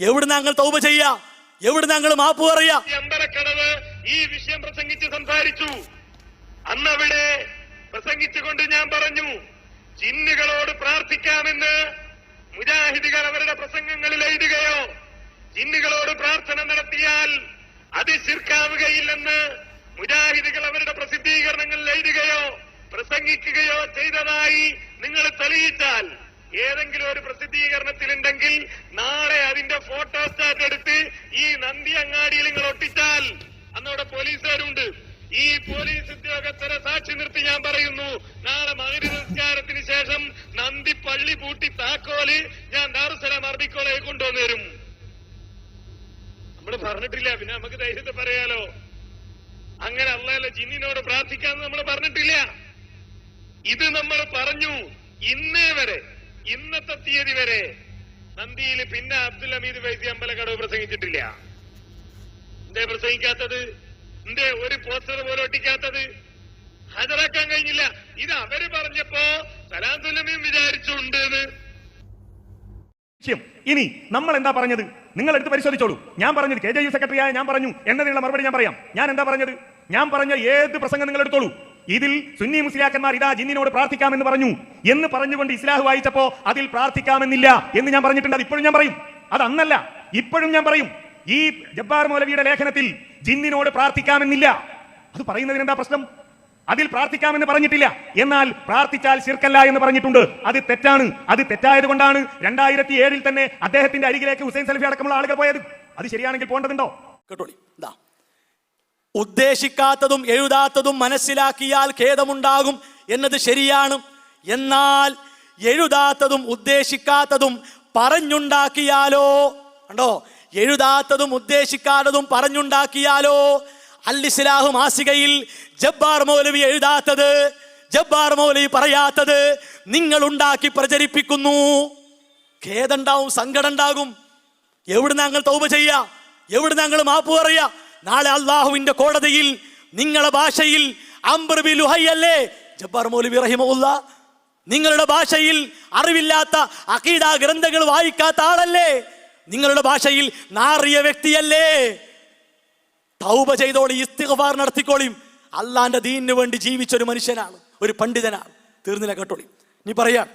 എവിടെ ഞങ്ങൾ തൗബ ചെയ്യാ? എവിടെ ഞങ്ങൾ മാപ്പ് പറയാ? ഈ വിഷയം പ്രസംഗിച്ച് സംസാരിച്ചു. അന്നവിടെ പ്രസംഗിച്ചുകൊണ്ട് ഞാൻ പറഞ്ഞു ജിന്നുകളോട് പ്രാർത്ഥിക്കാമെന്ന് മുജാഹിദികൾ അവരുടെ പ്രസംഗങ്ങളിൽ എഴുതുകയോ ജിന്നുകളോട് പ്രാർത്ഥന നടത്തിയാൽ അത് ശിർക്കാവുകയില്ലെന്ന് മുജാഹിദികൾ അവരുടെ പ്രസിദ്ധീകരണങ്ങളിൽ എഴുതുകയോ പ്രസംഗിക്കുകയോ ചെയ്തതായി നിങ്ങൾ തെളിയിച്ചാൽ ഏതെങ്കിലും ഒരു പ്രസിദ്ധീകരണത്തിലുണ്ടെങ്കിൽ നാളെ അതിന്റെ ഫോട്ടോസ്റ്റാറ്റ് എടുത്ത് ഈ നന്ദി അങ്ങാടിയിൽ നിങ്ങൾ ഒട്ടിച്ചാൽ. അന്നവിടെ പോലീസുകാരുണ്ട്. ഈ പോലീസ് ഉദ്യോഗസ്ഥരെ സാക്ഷി നിർത്തി ഞാൻ പറയുന്നു. നാളെ മകരി നിസ്കാരത്തിന് ശേഷം നന്ദി പള്ളി പൂട്ടി താക്കോൽ ഞാൻ ദാറുസലാം അറബിക്കോളെ കൊണ്ടുവന്നു തരും നമ്മൾ പറഞ്ഞിട്ടില്ല. പിന്നെ നമുക്ക് ധൈര്യത്തെ പറയാലോ. അങ്ങനെ അള്ളാഹല്ല ജിന്നിനോട് പ്രാർത്ഥിക്കാന്ന് നമ്മൾ പറഞ്ഞിട്ടില്ല. ഇത് നമ്മൾ പറഞ്ഞു ഇന്നേ വരെ ഇന്നത്തെ തീയതി വരെ നന്ദിയിൽ പിന്നെ അബ്ദുൽ ഹമീദ് വൈസി അമ്പലക്കടവ് പ്രസംഗിച്ചിട്ടില്ല. എന്തേ പ്രസംഗിക്കാത്തത്? എന്തേ ഒരു പോസ്റ്റർ പോലും ഒട്ടിക്കാത്തത്? ഹാജരാക്കാൻ കഴിഞ്ഞില്ല. ഇത് അവർ പറഞ്ഞപ്പോ സലാത്തുലമീൻ വിചാരിച്ചുണ്ട് ഇനി നമ്മൾ എന്താ പറഞ്ഞത്? നിങ്ങൾ എടുത്ത് പരിശോധിച്ചോളൂ. ഞാൻ പറഞ്ഞത് കെ ജെ യു സെക്രട്ടറിയായ ഞാൻ പറഞ്ഞു. എന്നതിനുള്ള മറുപടി ഞാൻ പറയാം. ഞാൻ എന്താ പറഞ്ഞത്? ഞാൻ പറഞ്ഞ ഏത് പ്രസംഗം നിങ്ങൾ എടുത്തോളൂ ഇതിൽ സുന്നി മുസ്ലിയാക്കന്മാർ ഇതാ ജിന്നിനോട് പ്രാർത്ഥിക്കാമെന്ന് പറഞ്ഞു എന്ന് പറഞ്ഞുകൊണ്ട് ഇസ്ലാഹ് വായിച്ചപ്പോ അതിൽ പ്രാർത്ഥിക്കാമെന്നില്ല എന്ന് ഞാൻ പറഞ്ഞിട്ടുണ്ട്. അത് ഇപ്പോഴും ഞാൻ പറയും. അത് അന്നല്ല. ഇപ്പോഴും ഞാൻ പറയും. ഈ ജബ്ബാർ മൗലവിയുടെ ലേഖനത്തിൽ ജിന്നിനോട് പ്രാർത്ഥിക്കാമെന്നില്ല. അത് പറയുന്നതിന് എന്താ പ്രശ്നം? അതിൽ പ്രാർത്ഥിക്കാമെന്ന് പറഞ്ഞിട്ടില്ല. എന്നാൽ പ്രാർത്ഥിച്ചാൽ ശിർക്കല്ല എന്ന് പറഞ്ഞിട്ടുണ്ട്. അത് തെറ്റാണ്. അത് തെറ്റായത് കൊണ്ടാണ് രണ്ടായിരത്തി ഏഴിൽ തന്നെ അദ്ദേഹത്തിന്റെ അരികിലേക്ക് ഹുസൈൻ സലഫി അടക്കമുള്ള ആളുകൾ പോയത്. അത് ശരിയാണെങ്കിൽ പോകേണ്ടതുണ്ടോ? കേട്ടോളി ഉദ്ദേശിക്കാത്തതും എഴുതാത്തതും മനസ്സിലാക്കിയാൽ ഖേദമുണ്ടാകും എന്നത് ശരിയാണ്. എന്നാൽ എഴുതാത്തതും ഉദ്ദേശിക്കാത്തതും പറഞ്ഞുണ്ടാക്കിയാലോ? കണ്ടോ? എഴുതാത്തതും ഉദ്ദേശിക്കാത്തതും പറഞ്ഞുണ്ടാക്കിയാലോ? അല്ലിസ്ലാഹു മാസികയിൽ ജബ്ബാർ മൗലവി എഴുതാത്തത് ജബ്ബാർ മൗലവി പറയാത്തത് നിങ്ങൾ ഉണ്ടാക്കി പ്രചരിപ്പിക്കുന്നു ഖേദണ്ടാവും സങ്കടം ഉണ്ടാകും. എവിടെ ഞങ്ങൾ തൗബ ചെയ്യാ? എവിടെ ഞങ്ങൾ മാപ്പ് പറയാ? നാളെ അള്ളാഹുവിന്റെ കോടതിയിൽ നിങ്ങളുടെ ഭാഷയിൽ അംബർ ബി അല്ലേ? ജബ്ബാർ മൗലവി റഹിമുല്ല നിങ്ങളുടെ ഭാഷയിൽ അറിവില്ലാത്ത അഖീദ ഗ്രന്ഥങ്ങൾ വായിക്കാത്ത ആളല്ലേ? നിങ്ങളുടെ ഭാഷയിൽ നാറിയ വ്യക്തിയല്ലേ? തൗബ ചെയ്തോളി ഇസ്തിഗ്ഫാർ നടത്തിക്കോളിയും അള്ളാന്റെ ദീനിന് വേണ്ടി ജീവിച്ച ഒരു മനുഷ്യനാണ് ഒരു പണ്ഡിതനാണ്. തീർന്നില്ല കേട്ടോളി. നീ പറയാ.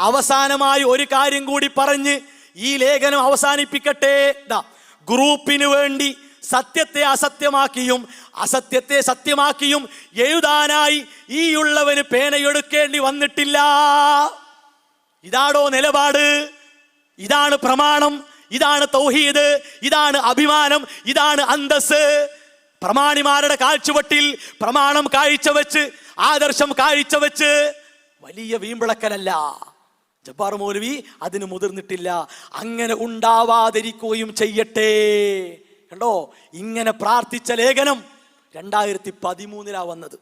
അവസാനമായി ഒരു കാര്യം കൂടി പറഞ്ഞ് ഈ ലേഖനം അവസാനിപ്പിക്കട്ടെ. ദാ ഗ്രൂപ്പിന് വേണ്ടി സത്യത്തെ അസത്യമാക്കിയും അസത്യത്തെ സത്യമാക്കിയും എഴുതാനായി ഈ ഉള്ളവന് പേനയെടുക്കേണ്ടി വന്നിട്ടില്ല. ഇതാണോ നിലപാട്? ഇതാണ് പ്രമാണം ഇതാണ് തൗഹീദ് ഇതാണ് അഭിമാനം ഇതാണ് അന്തസ് പ്രമാണിമാരുടെ കാഴ്ചവട്ടിൽ പ്രമാണം കാഴ്ചവെച്ച് ആദർശം കാഴ്ചവെച്ച് വലിയ വീമ്പിളക്കലല്ല. ജബ്ബാർ മൗലവി അതിന് മുതിർന്നിട്ടില്ല. അങ്ങനെ ഉണ്ടാവാതിരിക്കുകയും ചെയ്യട്ടെ. കണ്ടോ? ഇങ്ങനെ പ്രാർത്ഥിച്ച ലേഖനം രണ്ടായിരത്തി പതിമൂന്നിലാ വന്നത്.